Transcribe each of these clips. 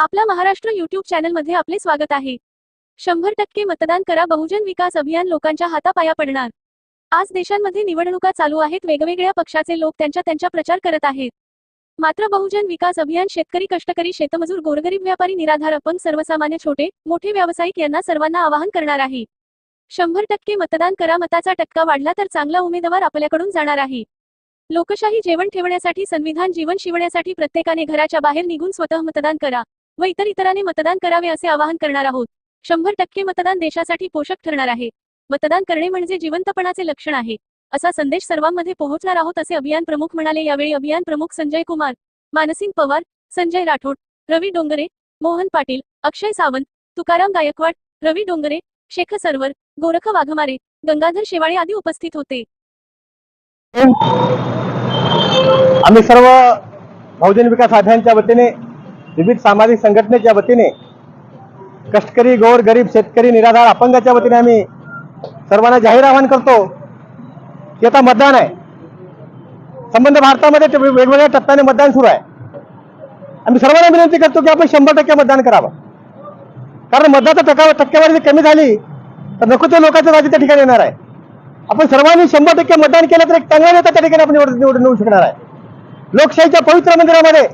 आपला महाराष्ट्र युट्यूब चॅनलमध्ये आपले स्वागत आहे. शंभर टक्के मतदान करा. बहुजन विकास अभियान लोकांच्या हातापाया पडणार. आज देशांमध्ये निवडणुका चालू आहेत. वेगवेगळ्या पक्षाचे लोक त्यांच्या त्यांच्या प्रचार करत आहेत. मात्र बहुजन विकास अभियान शेतकरी कष्टकरी शेतमजूर गोरगरीब व्यापारी निराधार अपंग सर्वसामान्य छोटे मोठे व्यावसायिक यांना सर्वांना आवाहन करणार आहे. शंभर टक्के मतदान करा. मताचा टक्का वाढला तर चांगला उमेदवार आपल्याकडून जाणार आहे. लोकशाही जेवण ठेवण्यासाठी संविधान जीवन शिवण्यासाठी प्रत्येकाने घराच्या बाहेर निघून स्वतः मतदान करा. व इतर इतरांनी मतदान करावे असे आवाहन करणार आहोत. शंभर टक्के मतदान देशासाठी पोषक ठरणार आहे. मतदान करणे म्हणजे जिवंतपणाचे लक्षण आहे. असा संदेश सर्वांमध्ये पोहोचणार आहोत असे अभियान प्रमुख म्हणाले यावेळी अभियान प्रमुख संजय कुमार मानसिंग पवार संजय राठोड रवी डोंगरे मोहन पाटील अक्षय सावंत तुकाराम गायकवाड रवी डोंगरे शेख सरवर गोरख वाघमारे गंगाधर शेवाळे आदी उपस्थित होते. आम्ही सर्व बहुजन विकास आघाडीच्या वतीने विविध सामाजिक संघटनेच्या वतीने कष्टकरी गोर गरीब शेतकरी निराधार अपंगाच्या वतीने आम्ही सर्वांना जाहीर आवाहन करतो की आता मतदान आहे. संबंध भारतामध्ये ते वेगवेगळ्या टप्प्याने मतदान सुरू आहे. आम्ही सर्वांना विनंती करतो की आपण शंभर टक्के मतदान करावं. कारण मतदाचा टक्का टक्केवारी जर कमी झाली तर नको ते लोकांचं राज्य त्या ठिकाणी येणार आहे. आपण सर्वांनी शंभर टक्के मतदान केलं तर एक चांगला नेता त्या ठिकाणी आपण निवड निवडून येऊ शकणार आहे. लोकशाहीच्या पवित्र मंदिरामध्ये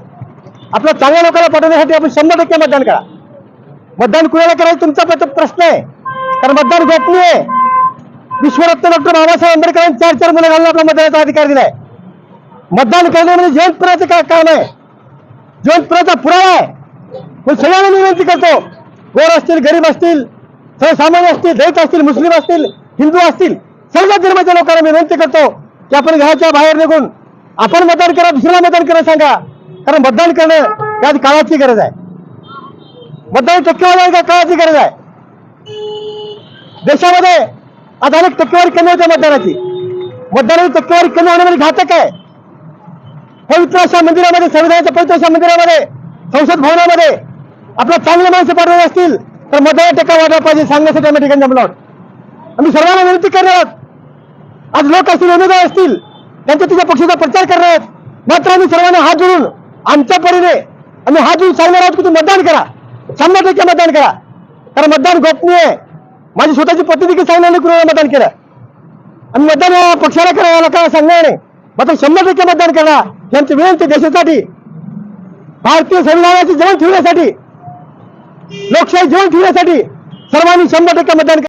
आपल्या चांगल्या लोकांना पाठवण्यासाठी आपण शंभर टक्के मतदान करा. मतदान कुणाला करायचं तुमचा प्रश्न आहे. कारण मतदान गोपनीय आहे. विश्वरत्न डॉक्टर बाबासाहेब आंबेडकरांनी चार चार मुलं घालून आपला मतदानाचा अधिकार दिलाय. मतदान करणे म्हणजे जयंतपुराचं काय काम आहे? जयंतपुराचा पुरावा आहे. मी सगळ्यांना मी विनंती करतो. गोर असतील गरीब असतील सर्वसामान्य असतील दलित असतील मुस्लिम असतील हिंदू असतील सर्व धर्माच्या लोकांना मी विनंती करतो की आपण घराच्या बाहेर निघून आपण मतदान करा दुसऱ्याला मतदान करा सांगा. कारण मतदान करणं यात काळाची गरज आहे. मतदान टक्केवारी का काळाची गरज आहे? देशामध्ये आता अनेक टक्केवारी कमी होते मतदानाची. मतदानाची टक्केवारी कमी होण्यामध्ये घातक आहे. पवित्र अशा मंदिरामध्ये संविधानाच्या पवित्र अशा मंदिरामध्ये संसद भवनामध्ये आपल्या चांगले माणसं पाठवले असतील तर मतदान टक्का वाढला पाहिजे सांगण्यासाठी आम्ही ठिकाणी जमलो आहोत. आम्ही सर्वांना विनंती करणार आहोत. आज लोक असतील उमेदवार असतील त्यांच्या तिच्या पक्षाचा प्रचार करणार आहेत. मात्र आम्ही सर्वांना हात जोडून आमच्या परीने आम्ही हा दिवस सांगणार आहोत की तुम्ही मतदान करा. शंभर टक्के मतदान करा. कारण मतदान गोपनीय आहे. माझी स्वतःची पत्नी देखील सांगण्याने कुणाला मतदान केलं. आम्ही मतदान पक्षाला करा याला काय सांगणार नाही. मात्र शंभर टक्के मतदान करा यांची विनंती देशासाठी. भारतीय संविधानाचे जीवन ठेवण्यासाठी लोकशाही जीवन ठेवण्यासाठी सर्वांनी शंभर टक्के मतदान